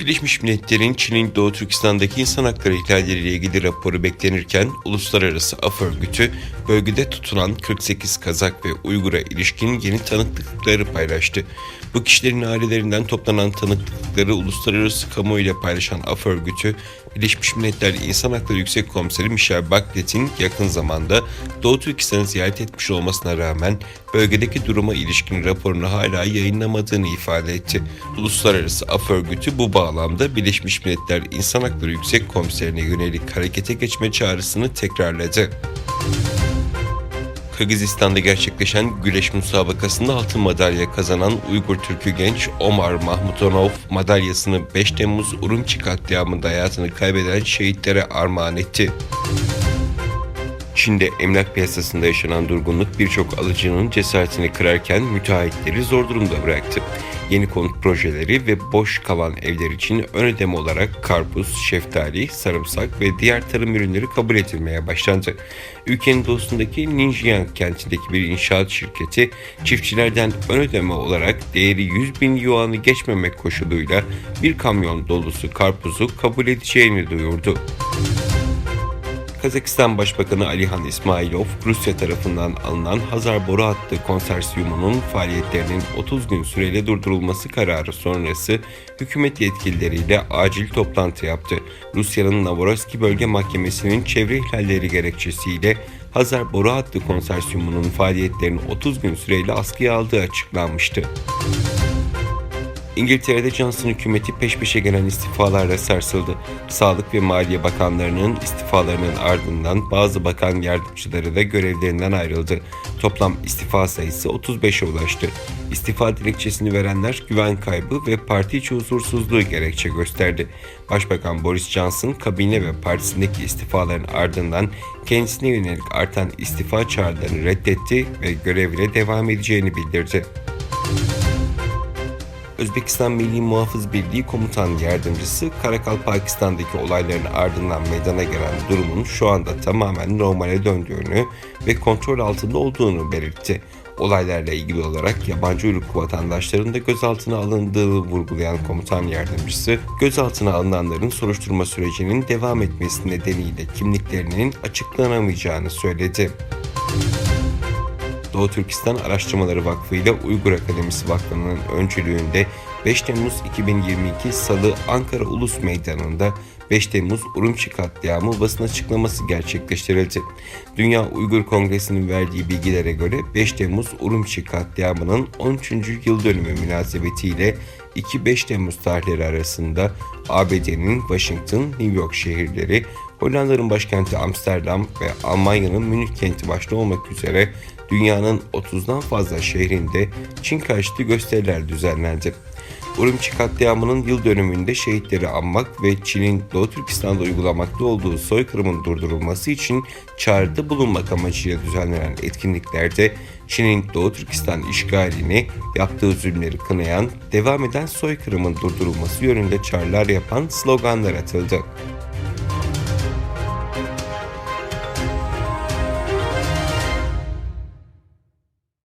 Birleşmiş Milletler'in Çin'in Doğu Türkistan'daki insan hakları ihlalleriyle ilgili raporu beklenirken Uluslararası Af Örgütü bölgede tutulan 48 Kazak ve Uygur'a ilişkin yeni tanıklıkları paylaştı. Bu kişilerin ailelerinden toplanan tanıklıkları uluslararası kamuoyuyla paylaşan Af Örgütü, Birleşmiş Milletler İnsan Hakları Yüksek Komiseri Michel Bachelet'in yakın zamanda Doğu Türkistan'ı ziyaret etmiş olmasına rağmen bölgedeki duruma ilişkin raporunu hala yayınlamadığını ifade etti. Uluslararası Af Örgütü bu bağlamda Birleşmiş Milletler İnsan Hakları Yüksek Komiserine yönelik harekete geçme çağrısını tekrarladı. Kırgızistan'da gerçekleşen güreş müsabakasında altın madalya kazanan Uygur Türk'ü genç Omar Mahmutonov madalyasını 5 Temmuz Urumçi katliamında hayatını kaybeden şehitlere armağan etti. Çin'de emlak piyasasında yaşanan durgunluk birçok alıcının cesaretini kırarken müteahhitleri zor durumda bıraktı. Yeni konut projeleri ve boş kalan evler için ön ödeme olarak karpuz, şeftali, sarımsak ve diğer tarım ürünleri kabul edilmeye başlandı. Ülkenin doğusundaki Ninjiang kentindeki bir inşaat şirketi çiftçilerden ön ödeme olarak değeri 100 bin yuanı geçmemek koşuluyla bir kamyon dolusu karpuzu kabul edeceğini duyurdu. Kazakistan Başbakanı Alihan İsmailov, Rusya tarafından alınan Hazar Boru Hattı konsorsiyumunun faaliyetlerinin 30 gün süreyle durdurulması kararı sonrası hükümet yetkilileriyle acil toplantı yaptı. Rusya'nın Novorossiysk Bölge Mahkemesi'nin çevre ihlalleri gerekçesiyle Hazar Boru Hattı konsorsiyumunun faaliyetlerini 30 gün süreyle askıya aldığı açıklanmıştı. İngiltere'de Johnson hükümeti peş peşe gelen istifalarla sarsıldı. Sağlık ve Maliye Bakanlarının istifalarının ardından bazı bakan yardımcıları da görevlerinden ayrıldı. Toplam istifa sayısı 35'e ulaştı. İstifa dilekçesini verenler güven kaybı ve parti içi huzursuzluğu gerekçe gösterdi. Başbakan Boris Johnson kabine ve partisindeki istifaların ardından kendisine yönelik artan istifa çağrılarını reddetti ve görevine devam edeceğini bildirdi. Özbekistan Milli Muhafız Birliği Komutan Yardımcısı Karakal Pakistan'daki olayların ardından meydana gelen durumun şu anda tamamen normale döndüğünü ve kontrol altında olduğunu belirtti. Olaylarla ilgili olarak yabancı uyruklu vatandaşların da gözaltına alındığını vurgulayan komutan yardımcısı, gözaltına alınanların soruşturma sürecinin devam etmesi nedeniyle kimliklerinin açıklanamayacağını söyledi. Doğu Türkistan Araştırmaları Vakfı ile Uygur Akademisi Vakfı'nın öncülüğünde 5 Temmuz 2022 Salı Ankara Ulus Meydanı'nda 5 Temmuz Urumçi katliamı basın açıklaması gerçekleştirildi. Dünya Uygur Kongresi'nin verdiği bilgilere göre 5 Temmuz Urumçi katliamının 13. yıl dönümü münasebetiyle 2-5 Temmuz tarihleri arasında ABD'nin Washington, New York şehirleri, Hollanda'nın başkenti Amsterdam ve Almanya'nın Münih kenti başta olmak üzere dünyanın 30'dan fazla şehrinde Çin karşıtı gösteriler düzenlendi. Urumçi katliamının yıl dönümünde şehitleri anmak ve Çin'in Doğu Türkistan'da uygulamakta olduğu soykırımın durdurulması için çağrıda bulunmak amacıyla düzenlenen etkinliklerde Çin'in Doğu Türkistan işgalini, yaptığı zulümleri kınayan, devam eden soykırımın durdurulması yönünde çağrılar yapan sloganlar atıldı.